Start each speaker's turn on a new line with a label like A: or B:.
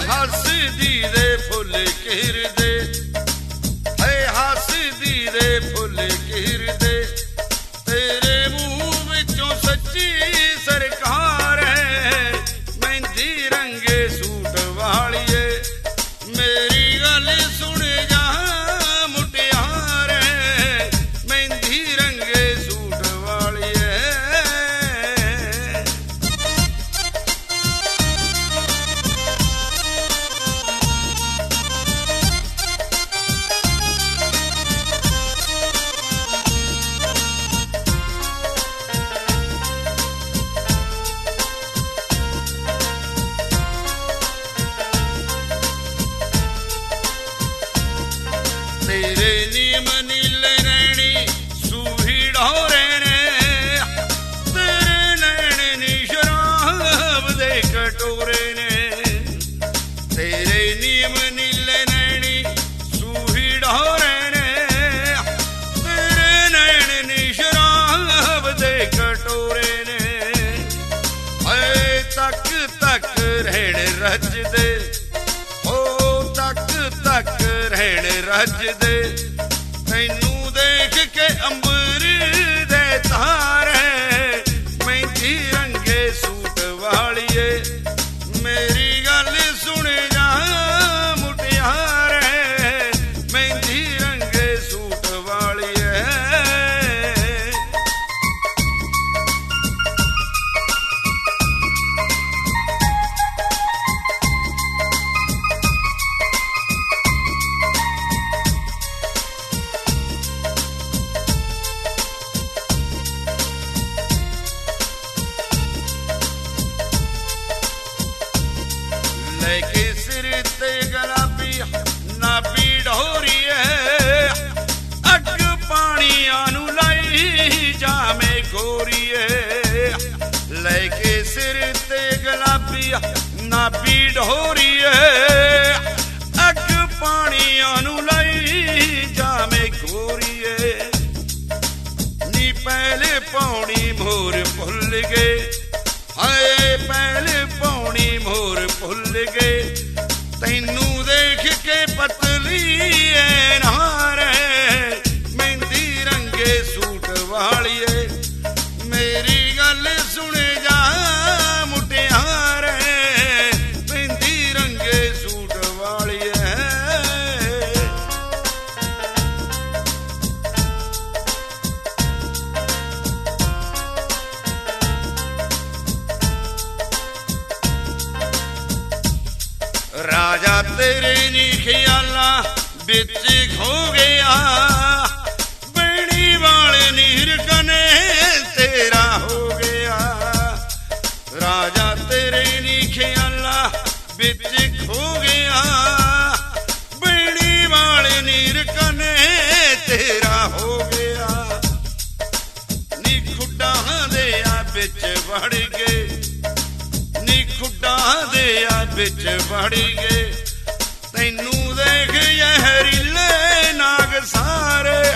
A: ਹੱਸਦੀ ਦੇ ਫੁੱਲ ਘਿਰਦੇ। ਤੇਰੇ ਨੀਮ ਨੀਲੇ ਅੱਜ ਦੇ ਤੈਨੂੰ ਦੇਖ ਕੇ ਅੰਬ ਲੈ ਕੇ ਸਿਰ ਤੇ ਗਲਾਬੀ, ਨਾਬੀ ਢੋਰੀਏ ਅੱਗ ਪਾਣੀਆਂ ਨੂੰ ਲਾਈ ਜਾਵੇਂ ਗੋਰੀਏ ਲੈ ਕੇ ਸਿਰ ਤੇ ਗਲਾਬੀ, ਨਾਬੀ ਢੋਰੀਏ ਅੱਗ ਪਾਣੀਆਂ ਨੂੰ ਲਾਈ ਜਾਵੇਂ ਗੋਰੀਏ ਨੀ ਪਹਿਲੇ ਪੌਣੀ ਮੋਰ ਭੁੱਲ ਗਏ। ਤੈਨੂੰ ਦੇਖ ਕੇ ਪਤਲੀ ਐ ਨਾਰੇ ਰਾਜਾ ਤੇਰੇ ਨੀ ਖਿਆਲਾਂ ਵਿੱਚ ਖੋ ਗਿਆ। ਬਣੀ ਵਾਲੇ ਨੀਰ ਕਨੇ ਤੇਰਾ ਹੋ ਗਿਆ। ਰਾਜਾ ਤੇਰੇ ਨੀ ਖਿਆਲਾਂ ਵਿੱਚ ਖੋ ਗਿਆ। ਦੇ ਆ ਵਿੱਚ ਵੜ ਗਏ। ਤੈਨੂੰ ਦੇਖ ਜ਼ਹਿਰੀਲੇ ਨਾਗ ਸਾਰੇ।